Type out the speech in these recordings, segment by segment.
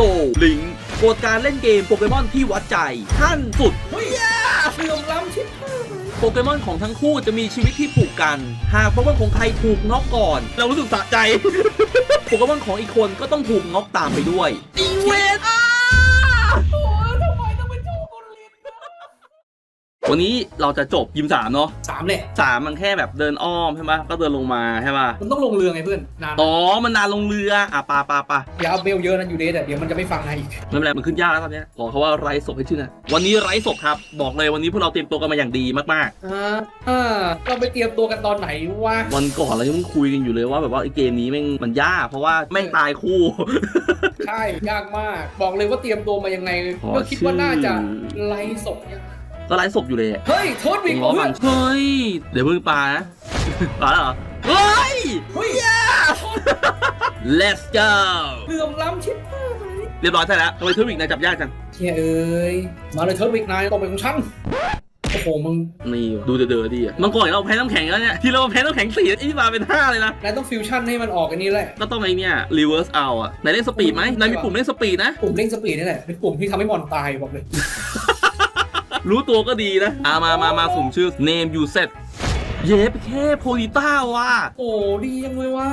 โซลิงกฎการเล่นเกมโปเกมอนที่วัดใจขั้นสุดเฮ้ยเสื่อมล้ำชิบหายโปเกมอนของทั้งคู่จะมีชีวิตที่ผูกกัน หากโปเกมอนของใครถูกน็อกก่อน เรารู้สึกสะใจ โปเกมอนของอีกคนก็ต้องถูกน็อกตามไปด้วยอีเวน โอ้ยทำไมต้องเป็นโชว์คนเล่น วันนี้เราจะจบยิมสามเนาะสามเลยสามมันแค่แบบเดินอ้อมใช่ไหมก็เดินลงมาใช่ป่ะมันต้องลงเรือไงเพื่อนนานอ๋อมันนานลงเรืออะปาปาปาอย่าเอาเบลเยอะนะยูเดสอะเดี๋ยวมันจะไม่ฟังไงอีกไม่เป็นไรมันขึ้นยากแล้วตอนเนี้ยบอกเขาว่าไร้ศพให้ชื่อนะวันนี้ไร้ศพครับบอกเลยวันนี้พวกเราเตรียมตัวกันมาอย่างดีมากอ่าอ่าเราไปเตรียมตัวกันตอนไหนวะๆวันก่อนเรายังคุยกันอยู่เลยว่าแบบว่าไอ้เกมนี้แม่งมันยากเพราะว่าแม่งตายคู่ใช่ยากมาก บอกเลยว่าเตรียมตัวมายังไงขอก็คิดว่าน่าจะชื่อไล่ศพเนี่ย ก็ไร้ศพอยู่เลยอะเฮ้ยโทษววิกงล้อเพื่มัอนนเฮ้ย เดี๋ยวเพิ่งปานะปาแล้วเหรอ เฮ้ย เฮ้ย let's go เสื่อมล้ำชิบหายเรียบร้อยใช่แล้วทำไมทวิกนายจับยากจังเชี่ยเอ้ย มาเลยเทอร์วิกนายตกเป็นของฉันโอ้โหมึงนี่ว่ะดูเดือดๆดีอะมันก่อนเราแพ้น้ำแข็งแล้วเนี่ยที่เราแพ้น้ำแข็งสี่ไอ้นี่มาเป็นห้าเลยนะนายต้องฟิวชั่นให้มันออกอันนี้แหละก็ต้องไอ้เนี่ย reverse เอาอะนายเล่นสปีดไหมนายมีปุ่มเล่นสปีดนะปุ่มเร่งสปีดนี่แหละเป็นปุ่มที่ทำให้มอนตายบอกเลย รู้ตัวก็ดีนะอ่ามามามาสุ่มชื่อ name you set เย็บแค่โพลิต้าว่ะโอ้ดียังเลยวะ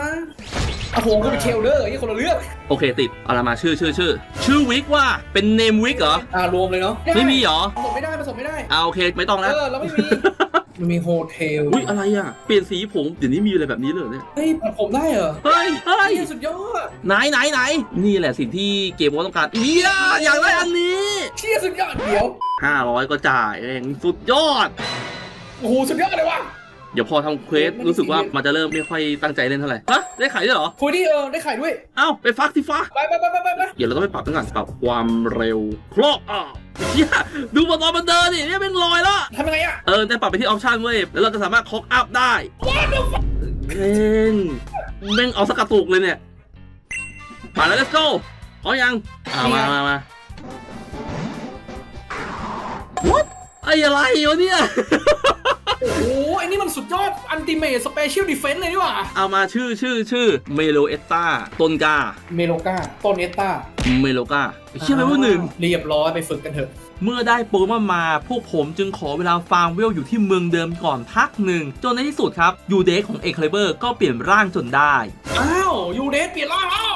โอ้โหก็เป็นเทลเดอร์ยี่คนละเรื่องโอเคติดเอาละมาชื่อชื่อชื่อ ชื่อวิกว่าเป็น name วิกเหรออ่ารวมเลยเนาะไม่มีเหรอผสมไม่ได้ผสมไม่ได้อ่าโอเคไม่ต้องแล้วเออเราไม่มี มันมีโฮเทลอุ้ยอะไรอะ เปลี่ยนสีผม เดี๋ยวนี้มีอะไรแบบนี้เลยเหรอเนี่ย เฮ้ยผัดผมได้เหรอเฮ้ย เฮ้ย เฮ้ยสุดยอดไหนไหนไหน นี่แหละสิ่งที่เกมว่าต้องการเอียอยากได้อันนี้ เชี่ยสุดยอดเดี๋ยว 500 ก็จ่ายเองสุดยอด โอ้โหสุดยอดเลยว่ะ เดี๋ยวพอทำเควสรู้สึกว่ามันจะเริ่มไม่ค่อยตั้งใจเล่นเท่าไหร่ฮะได้ขายด้วยเหรอคุยดิเออได้ขายด้วยเอ้าไปฟักที่ฟ้าไปไปไปไปไปไปเดี๋ยวเราต้องไปปรับตั้งก่อนปรับความเร็วคลอกอะเฮียดูบอลตอนมันเดินดิเนี่ยเป็นรอยแล้วทำยังไงอะเออได้ปรับไปที่ออปชันเว้ยแล้วเราจะสามารถคอกอัพได้เม่งแม่งเอาสกกระตุกเลยเนี่ยมาแล้ว let's go พร้อมยังอ่ามามามา What ไอ้อะไรวะเนี่ย โอ้โหไอ้นี่มันสุดยอดอันติเมทสเปเชียลดิเฟนส์เลยนี่หว่าเอามาชื่อชื่อชื่อเมโลเอตตาต้นกาเมโลกาต้นเอสตาเมโลกาเชื่อไหมว่าหนึ่ง เรียบร้อยไปฝึกกันเถอะ เมื่อได้โปเกมอนมา พวกผมจึงขอเวลาฟาร์มเวลอยู่ที่เมืองเดิมก่อนพักหนึ่ง จนในที่สุดครับยูเดของเอเคลเบอร์ก็เปลี่ยนร่างจนได้ อ้าวยูเดสเปลี่ยนร่างแล้ว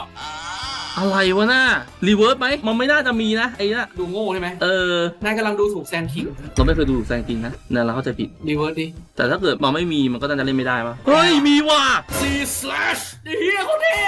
อะไรวะน่ารีเวิร์สไหมมันไม่น่าจะมีนะไอ้น่ะดูโง่ใช่ไหมเออนายกำลังดูถูกแซนคิงเราไม่เคยดูแซงจริงนะนั่นเราเข้าใจผิดรีเวิร์สดิแต่ถ้าเกิดมันไม่มีมันก็น่าจะเล่นไม่ได้ปะเฮ้ยมีว่ะซีสแลชเฮียเขาเท่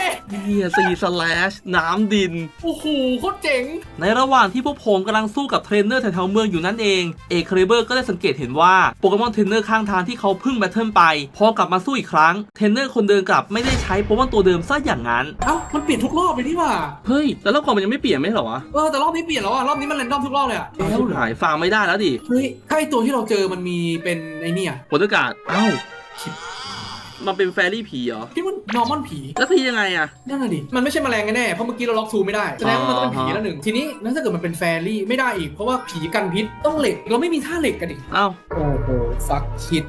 เฮียซีสแลชน้ำดินโอ้โหโคตรเจ๋งในระหว่างที่พวกผมกำลังสู้กับเทรนเนอร์แถวๆเมืองอยู่นั่นเองเอกเครเบอร์ก็ได้สังเกตเห็นว่าโปเกมอนเทรนเนอร์ข้างทางที่เขาเพิ่งแบทเทิลไปพอกลับมาสู้อีกครั้งเทรนเนอร์คนเดิมกลับไม่ได้ใช้โปเกมอนตัวเดิมซะอย่างนั้นเอ้ามันเปลี่ยนทุกรอบเลยนี่หว่าเฮ้ยแต่รอบก่อนมันยังไม่เปลี่ยนไม่ใช่เหรอวะเออแต่รอบนี้เปลี่ยนแล้วอะรอบนี้มันเรนดอมทุกรอบเลยอะแล้วหายฟาร์มไม่ได้แล้วดิเฮ้ยถ้าไอตัวที่เราเจอมันมีเป็นไอเนี่ยผลอากาศเอ้ามันเป็นแฟรี่ผีเหรอที่มันนอร์มอนผีแล้วพี่ยังไงอะนั่นน่ะดิมันไม่ใช่แมลงแน่ๆเพราะเมื่อกี้เราล็อกทูไม่ได้แสดงว่ามันต้องเป็นผีแล้วหนึ่งทีนี้แล้วถ้าเกิดมันเป็นแฟรี่ไม่ได้อีกเพราะว่าผีกันพิษต้องเหล็กเราไม่มีท่าเหล็กกันดิเอ้าโอ้โหฟักคิด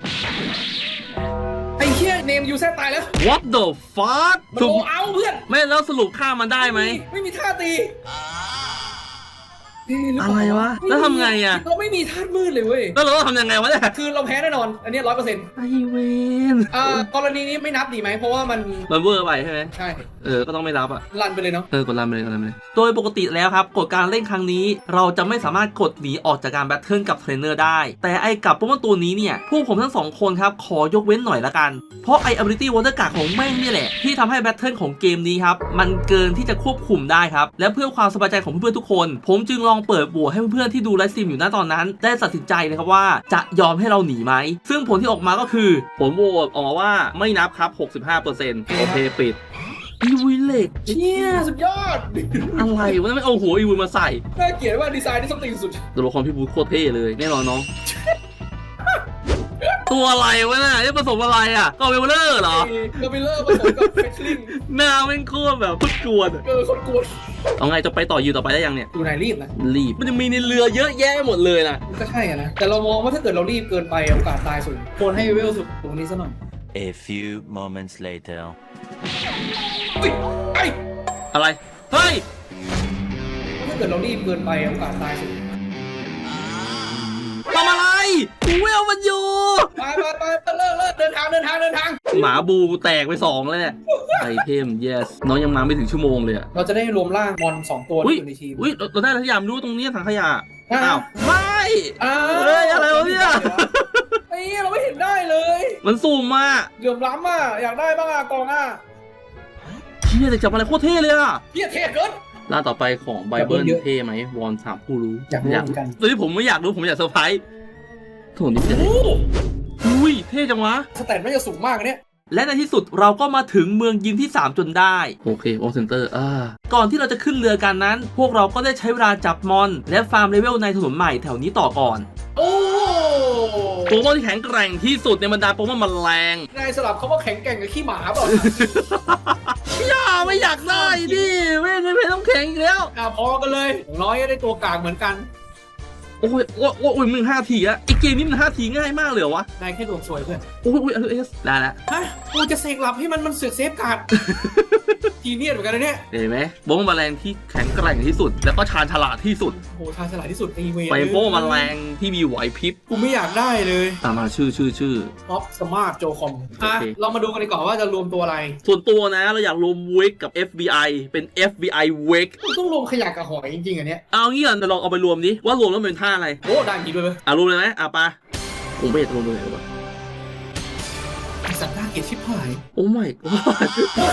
ไอ้ เหี้ยเนมยูแซตายแล้ว what the fuck มันสรุโลปเอาเพื่อน ไม่แล้วสรุปฆ่ามันได้ไหม ไม่มีท่าตี เฮ้ยหเปล่าอะไรวะ แล้วทำไงอะเราไม่มีท่ามืดเลยเว้ย แล้วเราต้องทำยังไงวะเนี่ยคือเราแพ้แน่นอน อันนี้ร้อยเปอร์เซ็นต์ไอเวนอ่ากรณีนี้ไม่นับดีไหม เพราะว่ามัน มันเวอร์ไปใช่ไหม ใช่ เออ ก็ต้องไม่รับอะรันไปเลยเนาะ เออ กดรันไปเลยกดรันไปเลย โดยปกติแล้วครับ กฎการเล่นครั้งนี้ เราจะไม่สามารถกดหนีออกจากการแบทเทิลกับเทรนเนอร์ได้ แต่ไอ้กับโปเกมอนตัวนี้เนี่ย พวกผมทั้งสองคนครับ ขอยกเว้นหน่อยละกัน เพราะไอ้ ability water guard ของแม่งเนี่ยแหละ ที่ทำให้แบทเทิลของเกมนี้ครับ มันเกินที่จะควบคุมได้ครับ และเพื่อความสบายใจของเพื่อนๆทุกคน ผมจึงลองเปิดโหวตให้เพื่อนๆที่ดูไลฟ์สตรีมอยู่ณตอนนั้น ได้ตัดสินใจเลยครับว่าจะยอมให้เราหนีไหม ซึ่งผลที่ออกมาก็คือผลโหวตออกมาว่าไม่นับครับ 65%โอเคปิดอีวิลเลกเชี่ยสุดยอด อะไรวะไม่เอาหัวอีวุนมาใส่ น่าเกลียดว่าดีไซน์ที่ส้มตีนสุดตัวละครพี่บูธโคตรเท่เลย แน่นอนน้อง ตัวอะไรวะน่ะนี่ผสมอะไรอะกอเวลเลอร์เหรอเกอร์บิลเลอร์ผสมกับเฟชลิงหน้าแม่งโคตรแบบพุดกวนเออคนกวนเอาไงจะไปต่ออยู่ต่อไปได้ยังเนี่ย ดูนายรีบนะรีบ มันจะมีในเรือเยอะแยะหมดเลยนะ มันก็ใช่อะนะ แต่เรามองว่าถ้าเกิดเรารีบเกินไปโอกาสตายสูงควรให้เวลสุดตรงนี้ซะหน่อย A few moments later. เฮ้ยไอ้อะไร เฮ้ย ถ้าเกิดเรารีบเกินไปโอกาสตายสูงทำอะไรกูเวลมันอยู่ ไปไปไปไปเลิกเลิกเดินทางเดินทางเดินทาง หมาบูแตกไปสองแล้วเนี่ยไอเทม yes น้องยังมาไม่ถึงชั่วโมงเลยอะเราจะได้รวมร่างมอนสองตัวอุ้ยที่อยู่ในทีมอุ้ยเราเราได้อะไรสักอย่างไม่รู้ตรงนี้ถังขยะอ้าวอ้าวไม่อ้าวเฮ้ยอะไรวะเนี่ยไอ้เหี้ยเราไม่เห็นได้เลยมันสุ่มมาเหลื่อมล้ำอะอยากได้บ้างอะกองอะเฮียแต่จับอะไรโคตรเท่เลยอะเฮียเทศเกิน ล่าต่อไปของไบเบิลเยอะเท่ไหมวอนถามผู้รู้อยากรู้เหมือนกัน ตอนนี้ผมไม่อยากรู้ผมอยากเซอร์ไพรส์ โถนี่เป็นโอ้อุ้ยเท่จังวะ สแตทไม่จะสูงมากอะเนี่ยและในที่สุดเราก็มาถึงเมืองยินที่ 3 จนได้ โอเคโอเซนเตอร์อ่าก่อนที่เราจะขึ้นเรือกันนั้น พวกเราก็ได้ใช้เวลาจับมอน และฟาร์มเลเวลในถนนใหม่แถวนี้ต่อก่อน โอ้โปเกมอนที่แข็งแกร่งที่สุดในบรรดาโปเกมอนแมลงนายสลับเขาว่าแข็งแกร่งกับขี้หมาเปล่าอย่าไม่อยากได้ดิไม่ไม่ไม่ต้องแข็งอีกแล้วอะพอกันเลยอย่างน้อยก็ได้ตัวกลางเหมือนกัน โอ้ยโอ้ยโอ้ยโอ้ยมึงห้าทีอะไอเกมนี้มันห้าทีง่ายมากเลยเหรอวะนายแค่ดวงสวยเพื่อน โอ้ยโอ้ยเออเอสได้ละฮะกูจะเสกหลับให้มันมันเสือกเซฟการ์ด ทีเนียดเหมือนกันนะเนี่ย เห็นไหมโปเกมอนแมลงที่แข็งแกร่งที่สุด แล้วก็ชาญฉลาดที่สุดโอ้โหชาญฉลาดที่สุดในเวรไปโปเกมอนแมลงที่มีไหวพริบกูไม่อยากได้เลยตามมาชื่อชื่อชื่อท็อปสมาร์ทโจคอม อะ โอเค เรามาดูกันดีกว่าว่าจะรวมตัวอะไร ส่วนตัวนะเราอยากรวมเวกกับ FBI เป็น FBI เวกมันต้องรวมขยะกับหอยจริงๆอันเนี้ย เอางี้ก่อนเดี๋ยวลองเอาไปรวมดิว่ารวมแล้วมันเป็นท่าอะไรโอ้ได้จริงด้วยเว้ยอะรวมเลยไหมอะปะผมไม่อยากจะรวมตรงไหนวะไอ้สัตว์น่าเกลียดชิบหายโอ้ไม่โอ้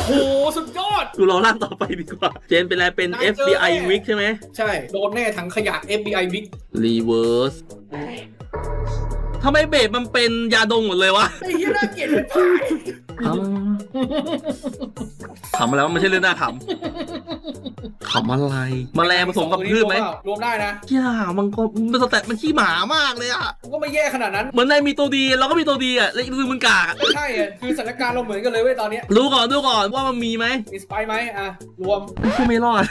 โหสุดยอดดูรอร่างต่อไปดีกว่า เจนเป็นอะไรเป็นน่าเจอ FBI แน่วิกใช่ไหมใช่ โดนแน่ทั้งขยะ FBI บิ๊ก Reverse ทำไมเบสมันเป็นยาดงหมดเลยวะไอ้เหี้ยน่าเกลียดชิบหายอ้าวขำมาแล้วมันไม่ใช่เรื่องน่าขำขำอะไรแมลงผสมกับพืชไหมรวมได้นะย่ามันก็มันสแตทมันขี้หมามากเลยอะมันก็ไม่แย่ขนาดนั้นเหมือนในมีตัวดีเราก็มีตัวดีอะแล้วอีกตัวมึงกากอะไม่ใช่อะคือสถานการณ์เราเหมือนกันเลยเว้ยตอนเนี้ยรู้ก่อนดูก่อนว่ามันมีไหมมีสไปไหมอะรวมไม่ใช่ไม่รอด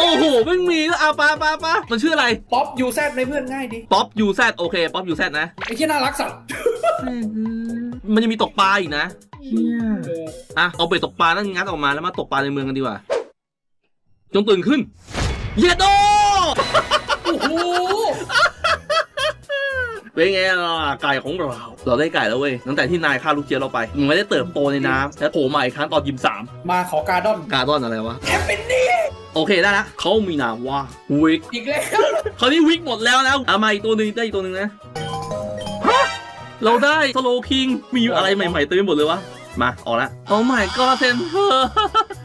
โอ้โหไม่มีอะปาปาปามันชื่ออะไร ป๊อปยูแซดในเพื่อนง่ายดิป๊อปยูแซโอเค ป๊อปยูแซนะ ไอ้ที่น่ารักสัตว์มันยังมีตกปลาอีกนะเอออะเอาไปตกปลานั่นงัดออกมาแล้วมาตกปลาในเมืองกันดีกว่า จงตื่นขึ้น เยโดโอ้โหเป็นไงล่ะไก่ของเรา เราได้ไก่แล้วเว้ยตั้งแต่ที่นายฆ่าลูกเจี๊ยบเราไปมันไม่ได้เติบโตในน้ำและโผล่มาอีกครั้งตอนยิมสามมาขอการ์ดอนการดอนอะไรวะแอปเป็นนี่ โอเคได้ละเขามีนามว่าวิกอีกแล้วคราวนี้วิกหมดแล้วนะเอามาอีกตัวหนึ่งได้อีกตัวหนึ่งนะฮะเราได้สโลคิงมีอะไรใหม่ๆเต็มไปหมดเลยวะมาออกละโอ้ my god เซนเธอ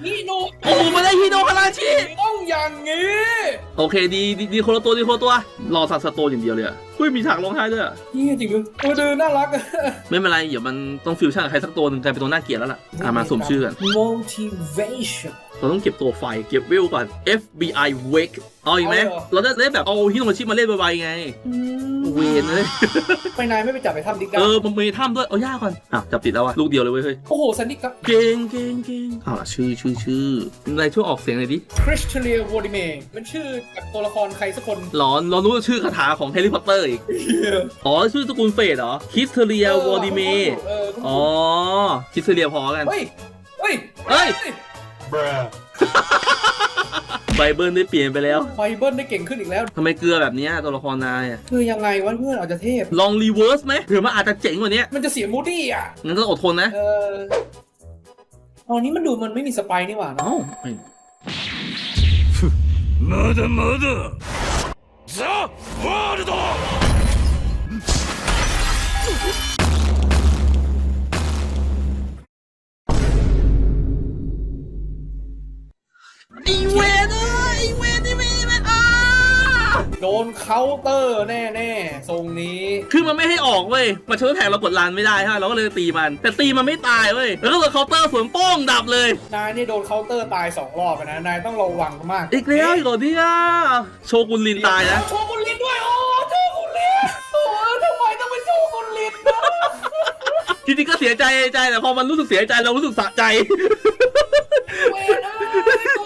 นี่โนโอ้โหมาได้ฮิโนคาราชิต้องอย่างงี้ โอเคดีดีดีคนละตัวดีคนละตัวรอสัตว์สโตนอย่างเดียวเลยอะ เฮ้ยมีฉากร้องไห้ด้วยอะนี่จริงด้วยโอ้ดูน่ารักอะไม่เป็นไรเดี๋ยวมันต้องฟิวชั่นกับใครสักตัวหนึ่งกลายเป็นตัวน่าเกลียดแล้วล่ะอะมาสวมชื่อกัน motivation เราต้องเก็บตัวไฟเก็บวิวก่อน FBI Wake เอาอีกไหม เอาเหรอ เราจะเล่นแบบเอาฮิโนชิมาเล่นไวๆไง เวนเลย ไปนายไม่ไปจับไปทำดิกาเออมันมีถ้ำด้วย เอายากก่อนอะจับติดแล้วอะลูกเดียวเลยเว้ยเฮ้ย โอ้โหซันดิกาเก่งเก่งเก่งเอาล่ะชื่อชื่อชื่อนายช่วยออกเสียงหน่อยดิ คริสเตียวอดิเมมันชื่อจากตัวละครใครสักคนหลอนเรารู้ชื่อคาถาของแฮร์รี่พอตเตอร์อีก อ๋อ ชื่อสกุลเฟดเหรอ คิสเทเรียวอดิเม เออ อ๋อ คิสเทเรียพอกัน เฮ้ย เฮ้ย เฮ้ย ไบเบิลได้เปลี่ยนไปแล้ว ไบเบิลได้เก่งขึ้นอีกแล้ว ทำไมเกลือแบบเนี้ยตัวละครนายอะ คือยังไงวะเพื่อนอาจจะเทพ ลองรีเวิร์สไหมหรือมันอาจจะเจ๋งกว่านี้ มันจะเสียมูดี้อ่ะ งั้นก็อดทนนะ เอออันนี้มันดูมันไม่มีสไปร์นี่หว่าเนอะ เอ้าไม่ まだまだ ザ・ワールド！ไอ ดนเคาน์เตอร์แน่ๆทรงนี้คือมันไม่ให้ออกเว้ยมันเชิญแทงเรากดลันไม่ได้ฮะเราก็เลยตีมัน แต่ตีมันไม่ตายเว้ยแล้วก็โดนเคาน์เตอร์สวนโป้งดับเลยนายนี่โดนเคาน์เตอร์ตายสองรอบอะนะนายต้องระวังมากอีกแล้วอีกเหรอเนี่ยโชกุนลินตายนะโชกุนลินด้วยโอ้โชกุนลินโอ้ทำไมต้องเป็นโชกุนลินนะจริงๆก็เสียใจใจแต่พอมันรู้สึกเสียใจเรารู้สึกสะใจเวนเอ้ยกู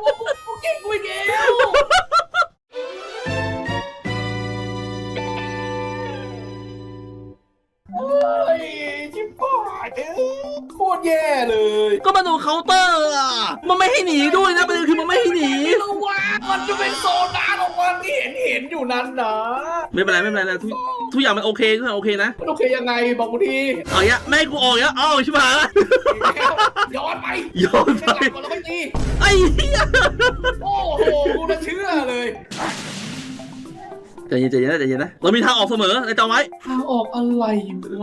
กูกูเก่งกูอีกแโอ้ยชิบหายเอ้ยโคตรแย่เลยก็มาโดนเคาน์เตอร์อะ มันไม่ให้ให้หนีด้วยนะประเด็นคือมันไม่ให้หนี ระวังมันจะเป็นโซดาของมันที่เห็นเห็นอยู่นั้นนะไม่เป็นไรไม่เป็นไรนะทุกทุกอย่างมันโอเคทุกอย่างโอเคนะมันโอเคยังไงบอกกูทีเอาอย่างเงี้ยแม่ให้กูออกอย่างเงี้ยเอาชิบหายละย้อนไปย้อนไปไม่กลับก่อนแล้วไม่ตีไอ้เหี้ยโอ้โหกูจะเชื่อเลย ใจเย็นใจเย็นนะใจเย็นนะเรามีทางออกเสมอในจำไว้ ทางออกอะไร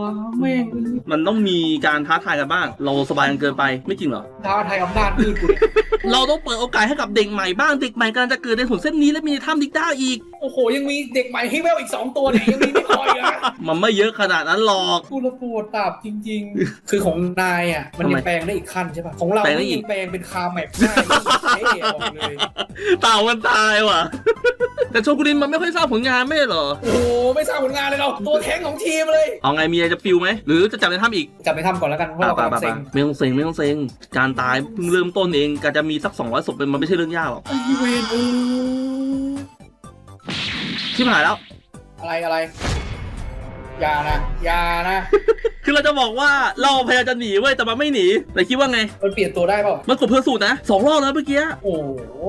วะแม่งมันต้องมีการท้าทายกันบ้าง เราสบายกันเกินไปไม่จริงเหรอ ท้าไทายอำนาจมืดกูเนี่ยเราต้องเปิดโอกาสให้กับเด็กใหม่บ้างเด็กใหม่กำลังจะเกิดในถนนเส้นนี้และมีในถ้ำดิกด้าอีก โอ้โห ยังมีเด็กใหม่ให้แววอีก2ตัวเนี่ยยังมีไม่พออีกนะมันไม่เยอะขนาดนั้นหรอกกูระปวดตับจริง ๆ คือของนายอะมันยังทำไมแปลงได้อีกขั้นใช่ป่ะของเราแปลงได้อีกยังแปลงเป็นคาแมปได้เท่ออกเลย เต่ามันตายว่ะ แต่โชกุรินมันไม่ค่อยสร้างผลงานไม่ใช่เหรอ โอ้โหไม่สร้างผลงานเลยเราตัวแข็งของทีมเลยเอาไงมีอะไรจะฟิลไหม หรือจะจับในถ้ำอีกจับไปทำก่อนแล้วกันเพราะเราป่ะกำลัป่ะงเซ็ป่ะงไม่ต้องเซ็งไม่ต้องเซ็งการตายเพิ่งเริ่มต้นเองการจะมีสักสองร้อยศพเป็นมันไม่ใช่เรื่องยากหรอกไอ้เวนเออชิบหายแล้วอะไรอะไร อย่านะอย่านะคือเราจะบอกว่าเราพยายามจะหนีเว้ยแต่มันไม่หนีแต่คิดว่าไง มันเปลี่ยนตัวได้เปล่ามันกดเพื่อสูตรนะสองรอบแล้วเมื่อกี้โอ้โห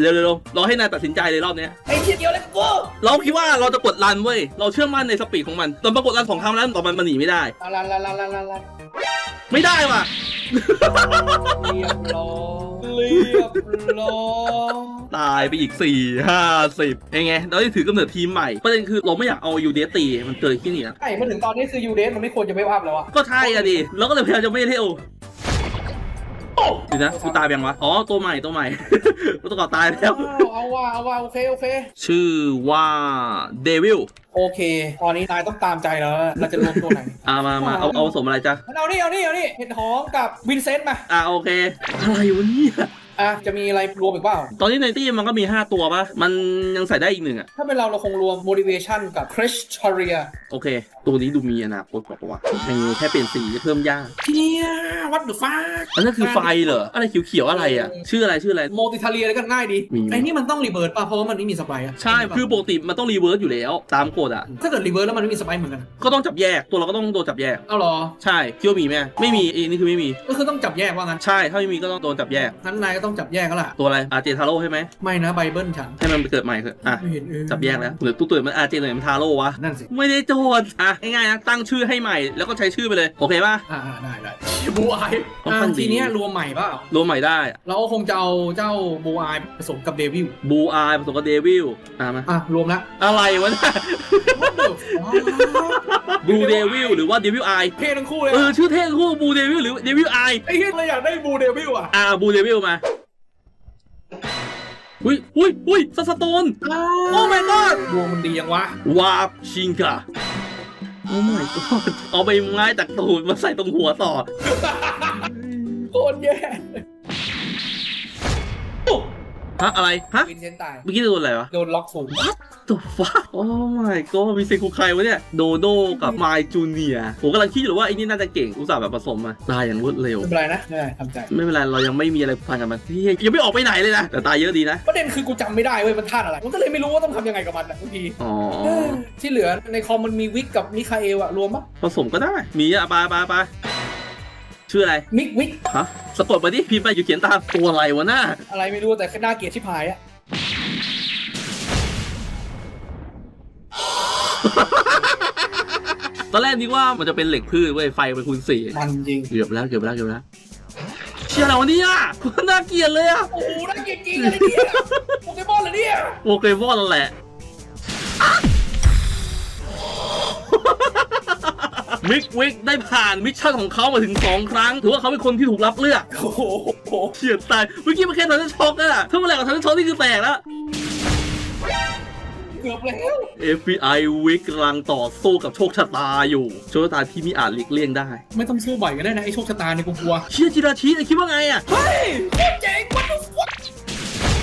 เร็วๆเร็วๆรอให้นายตัดสินใจเลยรอบเนี้ยไอ้เทียเดียวเลยกูเราคิดว่าเราจะกดรันเว้ยเราเชื่อมั่นในสปีดของมันแต่ปรากฏรันสองครั้งแล้วต่อมันมันหนีไม่ได้ ลาลาลาลาลาลาลาไม่ได้ว่ะเรียบร้อยเรียบร้อย ตายไปอีกสี่ห้าสิบยังไงเราได้ถือกำเนิดทีมใหม่ประเด็นคือเราไม่อยากเอายูเดตีมันเกิดขึ้นอีกอะไอ้มาถึงตอนนี้คือยูเดสมันไม่ควรจะไม่อัพแล้วอะก็ใช่อะดิเราก็เลยพยายามจะไม่เท่วเดี๋ยวนะกูตายไปยังวะ อ๋อ ตัวใหม่ตัวใหม่ตัวก่อนตายแล้ว เอาว่าเอาว่าโอเค โอเค ชื่อว่าเดวิลโอเค ตอนนี้นายต้องตามใจแล้วว่าเราจะรวมตัวไหน อ่ามามาเอาเอาผสมอะไรจ๊ะงั้นเอานี่เอานี่เอานี่เห็ดหอมกับวินเซนต์มา อ่าโอเค อะไรวะเนี่ย อะจะมีอะไรรวมอีกเปล่า ตอนนี้ในตี้มันก็มี 5 ตัวปะมันยังใส่ได้อีกหนึ่งอะถ้าเป็นเราเราคงรวม motivation กับ c r i s t a r i a โอเค ตัวนี้ดูมีอนาคตกว่าแค่แค่เปลี่ยนสีจะเพิ่มยากเที่ยวัดเดอะฟ้าอันนั้นคือไฟเหรอ อะไรเขียวๆอะไรอะชื่ออะไรชื่ออะไร โมติทาเรียแล้วกันง่ายดี มีไอ้นี่มันต้องรีเบิร์ตป่ะ เพราะว่ามันไม่มีสไปร์อะใช่ คือปกติมันต้องรีเวิร์สอยู่แล้ว ตามกฎอะถ้าเกิดรีเบิร์ตแล้วมันไม่มีสไปร์เหมือนกัน ก็ต้องจับแยก ตัวเราก็ต้องโดนจับแยก เอาเหรอ ใช่คิดว่ามีไหมไม่มีอันนี้คือไม่มี ก็คือต้องจับแยกว่างั้น ใช่ ถ้าไม่มีก็ต้องโดนจับแยกงั้นนายก็ต้องจับแยกก็ล่ะ ตัวอะไรอาเจทาโร่ใช่ไหมไม่นะไบเบิลฉันให้มันไปเกิดใหม่เถอะอะไม่เห็นเออจับแยกแล้วหรือตู้ตื่นมันอาเจหน่อยมันทาโร่วะนั่นสิไม่ได้โจทย์อะง่ายๆนะตั้งชื่อให้ใหม่แล้วก็ใช้ชื่อไปเลยโอเคป่ะอ่าอ่าได้ได้บูอายค่อนอ่าข้างดีทีเนี้ยรวมใหม่เปล่ารวมใหม่ได้ เราก็คงจะเอาเจ้าบูอายผสมกับเดวิลบูอายผสมกับเดวิลอะมาอะรวมละอะไรวะเนี่ยบูเดวิลหรือว่าเดวิลไอเท่ทั้งคู่เลยเอออะชื่อเท่คู่บูเดวิลหรือเดวิลไอไอ้เหี้ยเราอยากได้บูเดวิลอะอ่าบูเดวิลมา อุ้ยอุ้ยอุ้ยสสโตนโอ้ my god ดวงมันดียังวะวาบชิงกะโอ้ my god เอาไปไม้จากตูดมาใส่ตรงหัวต่อ โคตรแย่ ฮะอะไรฮะวินเซนต์ตายเมื่อกี้โดนอะไรวะโดนล็อกสูงตัวฟ้าโอ้ my god มีเซคุใครวะเนี่ยโดโดกับไมจูเนียผมกำลังคิดอยู่ว่าไอ้นี่น่าจะเก่งอุตส่าห์แบบผสมมาตายอย่างรวดเร็ว ไม่เป็นไรนะไม่เป็นไรทำใจ ไม่เป็นไรเรายังไม่มีอะไรพันกับมันเฮ้ยยังไม่ออกไปไหนเลยนะแต่ตายเยอะดีนะประเด็นคือกูจำไม่ได้เว้ยมันท่าอะไร มันก็เลยไม่รู้ว่าต้องทำยังไงกับมันอะบางทีอ๋อเออที่เหลือในคอมมันมีวิกกับมิคาเอลอะรวมปะผสมก็ได้ มีอะไปไปไป ชื่ออะไร มิกวิกฮะสะกดมาดิพิมพ์ไปอยู่เขียนตามตัวอะไรวะหน้าอะไรไม่รู้แต่น่าเกลียดชิบหายอะตอนแรกนึกว่ามันจะเป็นเหล็กพืชเว้ยไฟเป็นคูณสี่มันจริงเกือบแล้วเกือบแล้วเกือบแล้วเชี่ยอะไรวะเนี่ยคนน่าเกลียดเลยอะโอ้โหน่าเกลียดจริงอะไรเนี่ยโปเกมอนเหรอเนี่ยโปเกมอนนั่นแหละ มิกวิกได้ผ่านมิชชั่นของเขามาถึง 2 ครั้ง ถือว่าเขาเป็นคนที่ถูกรับเลือกโอ้โหเฉียดตายเมื่อกี้มันแค่ทันช็อกอะถ้าเมื่อไหร่กับทันช็อกนี่คือแตกแล้วเกือบแล้ว FBI วิกกำลังต่อสู้กับโชคชะตาอยู่ โชคชะตาที่มิอาจหลีกเลี่ยงได้ ไม่ต้องสู้บ่อยก็ได้นะ ไอ้โชคชะตาเนี่ยกูกลัวเชี่ยจิราชิไอคิดว่าไงอะเฮ้ยโคตรเจ๋งวัตถุฟัก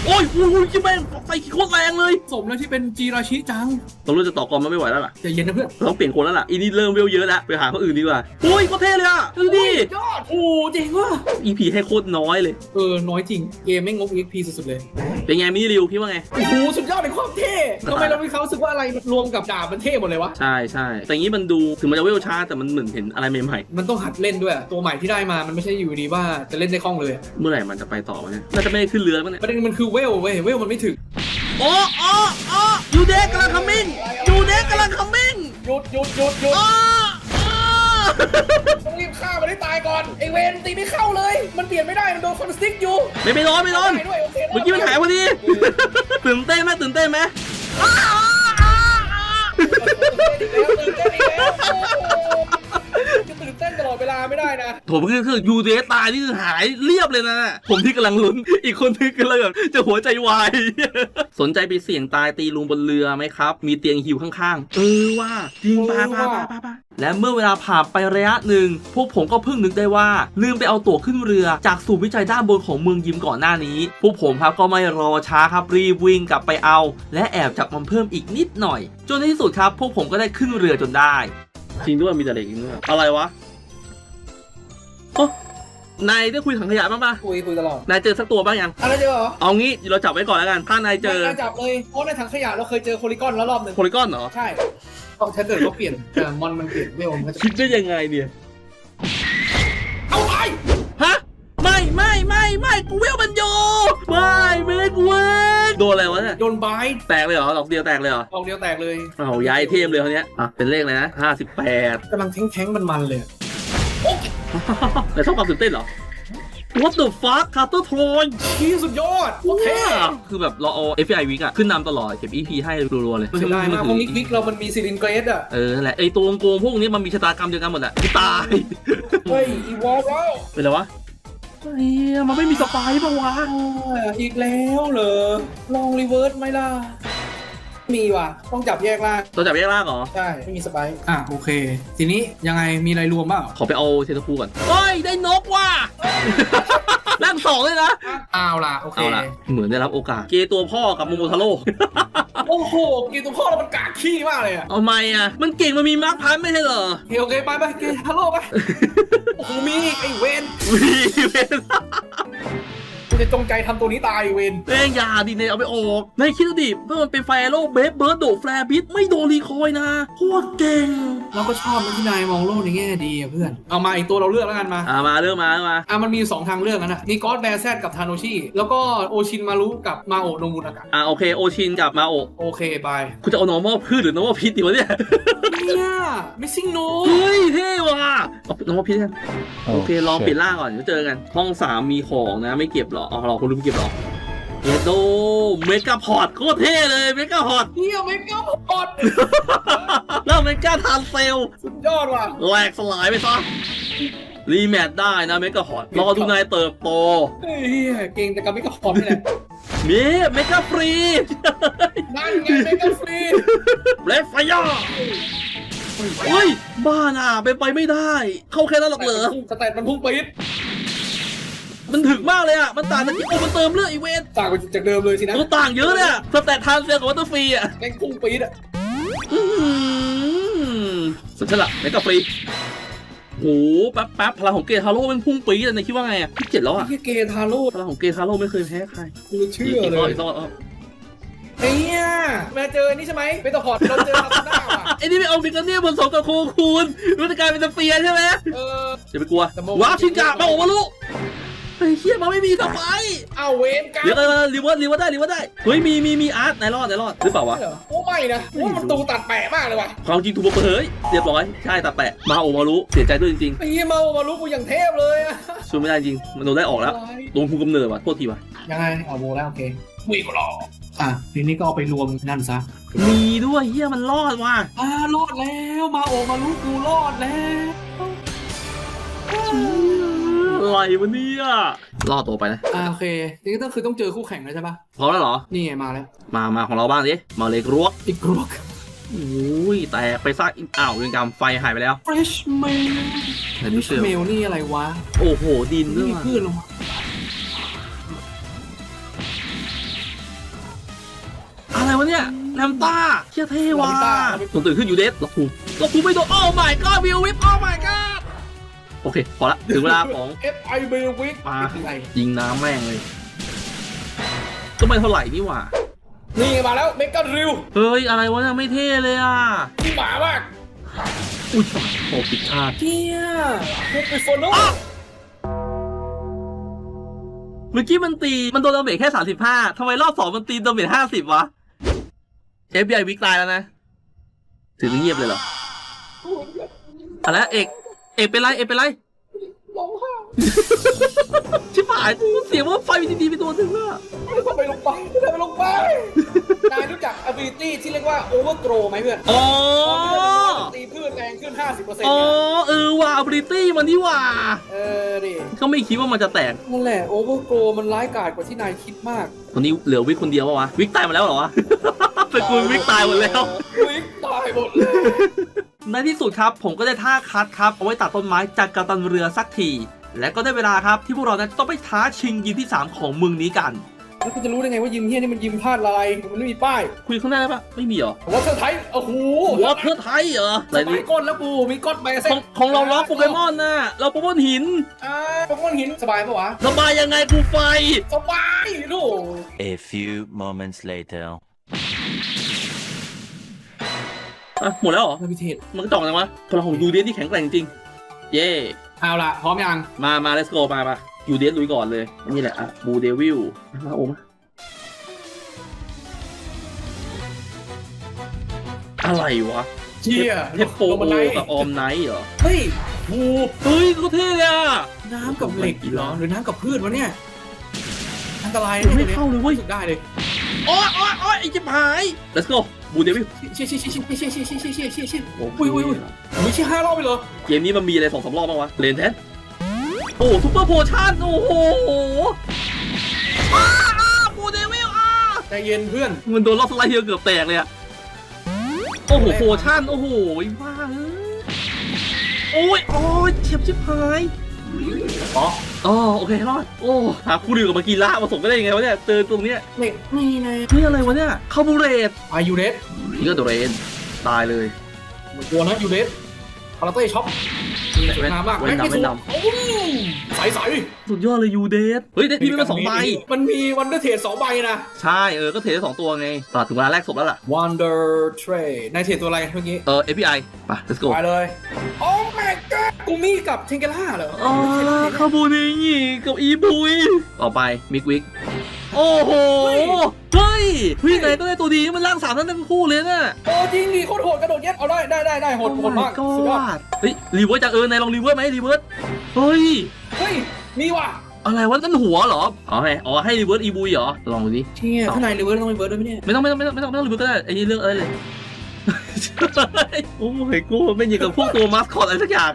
โอ้ยอุ้ยอุ้ยคิดแม่งไฟโคตรแรงเลย สมแล้วที่เป็นจีราชิจังตำรวจจะต่อกรมันไม่ไหวแล้วล่ะใจเย็นนะเพื่อนเราต้องเปลี่ยนคนแล้วล่ะอีนี่เริ่มเวลเยอะแล้วไปหาคนอื่นดีกว่าโอ้ยโคตรเท่เลยอะดูดิยอดโอ้เจ๋งว่ะ EP ให้โคตรน้อยเลย เออ น้อยจริง เกมไม่งง EXP สุดๆเลย เป็นไงมินิริวพี่ว่าไง โอ้โห สุดยอดในความเท่ทำไมเราไมีความรู้สึกว่าอะไรรวมกับดาบมันเท่หมดเลยวะ ใช่ใช่แต่อย่างนี้มันดูถึงมันจะเวลช้าแต่มันเหมือนเห็นอะไรใหม่มันต้องหัดเล่นด้วย ตัวใหม่ที่ได้มา มันไม่ใช่อยู่ดีว่าจะเล่นได้คล่องเลย ๆเมื่อไหร่มันจะไปต่อวะเนี่ยน่าจะไม่ได้ขึ้นเรือมั้งเนี่ย ประเด็นมันคือเวลเว้ยเวลมันไม่ถึงโอ้โอ้โอ้ยูเดกกำลังคัมมิ่งยูเดกกำลังคัมมิ่งหยุดหยุดหยุดหยุดอ้าอ้าต้องรีบฆ่ามันให้ตายก่อนไอเวนตีไม่เข้าเลย มันเปลี่ยนไม่ได้มันโดนคอนสติ๊กอยู่ไม่ไปร้อนไม่ร้อนได้ด้วยโอเคเมื่อกี้มันหายพอดีตื่นเต้นไหมตื่นเต้นไหมตื่นเต้นอีกแล้วตื่นเต้นอีกแล้วโอ้โห จะตื่นเต้นตลอดเวลาไม่ได้นะผมคือคือยูเดตายนี่คือหายเรียบเลยนะ ผมที่กำลังลุ้น อีกคนที่กำลังแบบจะหัวใจวาย สนใจไปเสี่ยงตายตีลุงบนเรือไหมครับ มีเตียงหิวข้างๆ เออว่าจริงปะปะปะปะปะและเมื่อเวลาผ่านไประยะหนึ่ง พวกผมก็เพิ่งนึกได้ว่า ลืมไปเอาตั๋วขึ้นเรือจากศูนย์วิจัยด้านบนของเมืองยิมก่อนหน้านี้ พวกผมครับก็ไม่รอช้าครับรีบวิ่งกลับไปเอา และแอบจับมันเพิ่มอีกนิดหน่อย จนในที่สุดครับ พวกผมก็ได้ขึ้นเรือจนได้ จริงด้วยมีแต่เหล็กจริงด้วยอะไรวะโอ้นายได้คุยถังขยะบ้างปะคุยคุยตลอดนายเจอสักตัวบ้างยังอะไรเจอเหรอเอางี้เราจับไว้ก่อนแล้วกันถ้านายเจอไม่น่าจับเลยเพราะในถังขยะเราเคยเจอโคลิกอนแล้วรอบหนึ่งโพลิกอนเหรอใช่ก็ถ้าเกิดเขาเปลี่ยนเออมอนมันเปลี่ยนเวลมันก็จะคิดได้ยังไงเนี่ยเอาไปฮะไม่ไม่ไม่ไม่กูเวลมันโยไม่ไม่ได้กูเวล โดนอะไรวะเนี่ยโดนบายแตกเลยเหรอดอกเดียวแตกเลยเหรอออกเดียวแตกเลยอ้าวย้ายเทมเลยคนเนี้ยอะเป็นเลขเลยนะห้าสิบแปดกำลังแท้งแท้งมันๆเลยแต่ชอบความตื่นเต้นเหรอ What the fuck คาร์เตอร์โทนที่สุดยอดโอเคคือแบบเราเอา FBI วิกอะขึ้นนำตลอด เก็บ EP ให้รัวๆเลยเสียดายมากเพราะมิกวิกเรามันมีซิลินเกรสอะเออนั่นแหละไอตัวโกงๆพวกนี้มันมีชะตากรรมเดียวกันหมดแหละตาย เฮ้ยอีวอลแล้วเป็นไรวะ เฮียมันไม่มีสปายปะวะอ่าอีกแล้วเหรอ ลองรีเวิร์สไหมล่ะ มีว่ะ ต้องจับแยกล่าง ตัวจับแยกล่างเหรอ ใช่ ไม่มีสไปค์อะโอเค ทีนี้ยังไงมีอะไรรวมบ้างขอไปเอาเทนคูก่อนเฮ้ย ได้นกว่ะ ร่างสองเลยนะ เอาล่ะโอเคเอาละเหมือนได้รับโอกาส เกตัวพ่อกับโมโมทาโร่ โอ้โหกีตัวพ่อเรามันกากขี้มากเลยอะเอาไม่อะ มันเก่งมันมีมาร์คพันไม่ใช่เหรอ โอเคโอเคไปไปเกย์ฮัลโหลไป โอ้โหมีอีกไอ้เวน วีเวน กูจะจงใจทำตัวนี้ตายเวนแม่งอยาดิเนยเอาไปออกในคิดดูดิเมื่อมันเป็นไฟโลเบฟเบิร์ดโดดแฟร์บิทไม่โดนรีคอยนะโคตรเก่งเราก็ชอบนะที่นายมองโลกในแง่ดีอะเพื่อน เอามาอีกตัวเราเลือกแล้วกันมา อ่ามาเรื่องมาเรื่องมาอะมันมี2ทางเลือกนะนะมีกอสแบร์แซดกับทาโนชิแล้วก็โอชินมารุกับมาโอะโนมุนากะอ่าโอเคโอชินกับมาโอะโอเคไปคุณจะเอา normal พืชหรือ normal พิษดีวะเนี่ยเนี่ย missing no เฮ้ยเท่ว่ะเอา normal พิษกันโอเคลองปิดล่างก่อนเดี๋ยวเจอกันห้องสามมีของนะไม่เก็บหรออ๋อเราคุณลืมเก็บหรอเอโดเมกาพอร์ตโคตรเท่เลยเมกาพอร์ตเฮียไม่ก้าพอดแล้วเมกาทานเซลสุดยอดว่ะแหลกสลายไปซะรีแมทได้นะเมกาพอร์ตรอดูนายเติบโตเฮ้ยเก่งแต่กับไม่ก้าพอดนี่แหละมีเมกาฟรีนั่นไงไม่ก้าฟรีเลฟไฟยาเฮ้ยบ้าน่ะเป็นไปไม่ได้ เข้าแค่นั้นหรอกเหรอสแตทมันพุ่งปี๊ด มันถึกมากเลยอะ มันต่างจากที่โอ้มันเติมเลือดอีเวนต์ต่างไปจากเดิมเลยสินะมันต่างเยอะเลยอะสแตททานเซลกับวัตเตอร์ฟรีอะแม่งพุ่งปี๊ดอะอื้อหือสุดฉลาดเมกาฟรีโหแป๊บแป๊บพลังของเกทาโร่มันพุ่งปี๊ดเลยนายคิดว่าไงอะที่เจ็ดแล้วอะเฮียเกย์ทาโร่พลังของเกทาโร่ไม่เคยแพ้ใครกูเชื่อีกออีกเลรอบยอีกรอบอีกรอบไอ้เนี่ยมาเจอนี่ใช่ไหมเบตาพอร์ตเราเจอทาหน้าว่ะไอ้นี่ไม่เอาบิกาเนียผสมกับโคคูนมันจะกลายเป็นสเฟียร์ใช่ไหมเออ อย่าไปกลัวแต่โม ว้าวชินกะมาโอมา ลุไอ้เฮียมันไม่มีสไปร์เอาเวนกันเดี๋ยวเออรีเวิร์สรีเวิร์สได้รีเวิร์สได้เฮ้ยมีมีมีอาร์ตไหนรอดไหนรอดหรือเปล่าวะเหรอโอ้ไม่นะว่ามันดูตัดแปะมากเลยว่ะความจริงถูกเปิดเผยเรียบร้อยใช่ตาแปะมาโอมารุเสียใจด้วยจริงไอ้เหี้ยมามารู้กูอย่างเทพเลยอะๆช่วยไม่ได้จริงมันโดนได้ออกแล้วโดนคุมกำเนิดว่ะโทษทีว่ะยังไงเอาโมแล้วโอเควีก็รออะทีนี้ก็เอาไปรวมนั่นซะมีด้วยเฮียมันรอดว่ะอ่ารอดแล้วมาโอมารู้กูรอดแล้ว อะไรวะเนี่ยรอดตัวไปนะอ่าโอเคทีนี้ก็คือต้องเจอคู่แข่งแล้วใช่ปะพร้อมแล้วเหรอ นี่ไงมาแล้ว มามาของเราบ้างดิมาเล็กรวกอีกรวกโอ้ยแตกไปซะอ้าวเรื่องกรรมไฟหายไปแล้ว fresh mail เห็นไม่เชื่อ mail นี่อะไรวะ โอ้โหดินด้วยนี่ว่ะพืชลงอะไรวะเนี่ยแลมต้าเชี่ยเท่ว่ะผมตื่นขึ้นอยู่เดสล็อกคูล็อกคูไม่โดนโอ้ my god วิววิปโอ้ my god โอเคพอละถึงเวลาของ F I B Week มาเป็นไรยิงน้ำแม่งเลย ก็ไม่เท่าไหร่นี่หว่า นี่มาแล้วเมการิวเฮ้ย อะไรวะเนี่ยไม่เท่เลยอะที่หมามาก อุ้ยโอ้ผิดพลาดเที่ยพูดไปโฟโนเมื่อกี้มันตี มันโดนดาเมจแค่สามสิบห้าทำไมรอบสองมันตีดาเมจห้าสิบวะ FBI วิกตายแล้วนะ ถึงเงียบเลยเหรออะไรเอก เอกเป็นไรเอกเป็นไรร้องไห้ชิบหายเสียงว่าไฟมีดีๆไปตัวหนึ่งอะไม่ต้องไปลงไปไม่ต้องไปลงไป นายรู้จัก ability ที่เรียกว่า overgrow ไหมเพื่อนอ๋อตีพืชแรงขึ้น 50%อ๋อเออว่ะ ability มันนี่ว่ะเออดิก็ไม่คิดว่ามันจะแตกนั่นแหละ overgrow มันร้ายกาจกว่าที่นายคิดมากคนนี้เหลือวิกคนเดียวปะวะวิกตายหมาแล้วเหรอวะเป็นกูวิกตายหมดแล้ว วิกตายหมดเลย ในที่สุดครับผมก็ได้ท่าคัดครับเอาไว้ตัดต้นไม้จากกัปตันเรือสักที และก็ได้เวลาครับที่พวกเรานั้นจะต้องไปท้าชิงยิมที่ 3 ของเมืองนี้กัน แล้วคุณจะรู้ได้ไงว่ายิมเฮียนี่มันยิมพลาดอะไรมันไม่มีป้ายคุยข้างหน้าได้ปะไม่มีเหรอวอเตอร์ไทป์โอ้โหวอเตอร์ไทยเหรออะไรสไปนี่ก้นแล้วปูมีก้อนไปขเส้องของเราล็อกโปเกมอนน่ะเราโปเกมอนหินอ่าโปเกมอนหินสบายปะวะ สบายยังไงกูไฟ สบายลูก A few moments later. อะหมดแล้วเหรอนาพิเทศมันก็จ่องจังวะพลังของยูเดียนที่แข็งแกร่งจริง เย่เอาล่ะพร้อมยังมามา let's go มามายูเดียนลุยก่อนเลย นี่แหละอะบูเดวิลมาโอมาอะไรวะเชี่ยเทปโปลงโอบันไดกับออมไนท์เหรอเฮ้ยโอ้เฮ้ยก็เท่เลยอะ น้ำกับเหล็กเหรอหรือน้ำกับพืชวะเนี่ยอันตรายไม่เข้าเลยเว้ยรู้สึกได้เลย โอ้ยโอ้ยโอ้ยไอ้จิบหาย let's go บูเดวิลเชี่ยเชี่ยเชี่ยเชี่ยเชี่ยเชี่ยเชี่ยเชี่ยเชี่ยเชี่ยโอ้อุ้ยอุ้ยอุ้ยมีเชี่ยห้ารอบไปเหรอเกมนี้มันมีอะไรสองสามรอบบ้างวะเลนแทนโอ้ซุปเปอร์โพชั่นโอ้โหอ้าอ้าบูเดวิลอ้าใจเย็นเพื่อนมันโดนรอบสไลด์เฮียเกือบแตกเลยอะโอ้โหโพชั่นโอ้โหว้าเอ้ยโอ้ยโอ้ยเฉียบชิบหายอ๋อ อ๋อโอเครอดโอ้หาคู่ดื่มกับมากีล่ามาส่งก็ได้ยังไงวะเนี่ยเจอตรงเนี้ยเหล็กนี่ไงนี่อะไรวะเนี่ยคาบูเรตอายูเดสเลือดเรนตายเลยเหมือนตัวนะยูเดสคาราเต้ช็อปสวยงามมากเว้นดำเว้นดโอ้ยใสใสสุดยอดเลยยูเดสเฮ้ยได้พี่ไม่มาสองใบมันมีวันเดอร์เทรดสองใบนะ ใช่เออก็เทได้สองตัวไงตัดถึงเวลาแรกศพแล้วล่ะ Wonder Trade นายเทรดตัวอะไรเมื่อกี้เออ API ไป let's go ไปเลยโอ้ my god กูมีกับเทงเกล่าเหรออ๋อคาบูเนงิกับอีบุยต่อไปมิกวิกโอ้โห เฮ้ยพี่ไหนก็ได้ตัวดีมันล่างสามทั้งทั้งคู่เลยน่ะโอ้จริงดิโคตรโหดกระโดดยัดเอาได้ได้ได้ได้โหดโหดมากโอ้สุดยอด god เฮ้ยรีเวิร์สจากเออนายลองรีเวิร์สไหมรีเวิร์สเฮ้ยเฮ้ยมีว่ะอะไรวะนั่นหัวเหรอ อ๋อไงอ๋อให้รีเวิร์สอีบุยเหรอ ลองดูดิเชี่ยข้างในรีเวิร์สต้องรีเวิร์สด้วยไหมเนี่ย ไม่ต้องไม่ต้องไม่ต้องไม่ต้องไม่ต้องรีเวิร์สก็ได้ไอ้นี่เรื่องอะไรเลย โอ้ยกูไม่ยิงกับพวกตัวมาสคอตอะไรสักอย่าง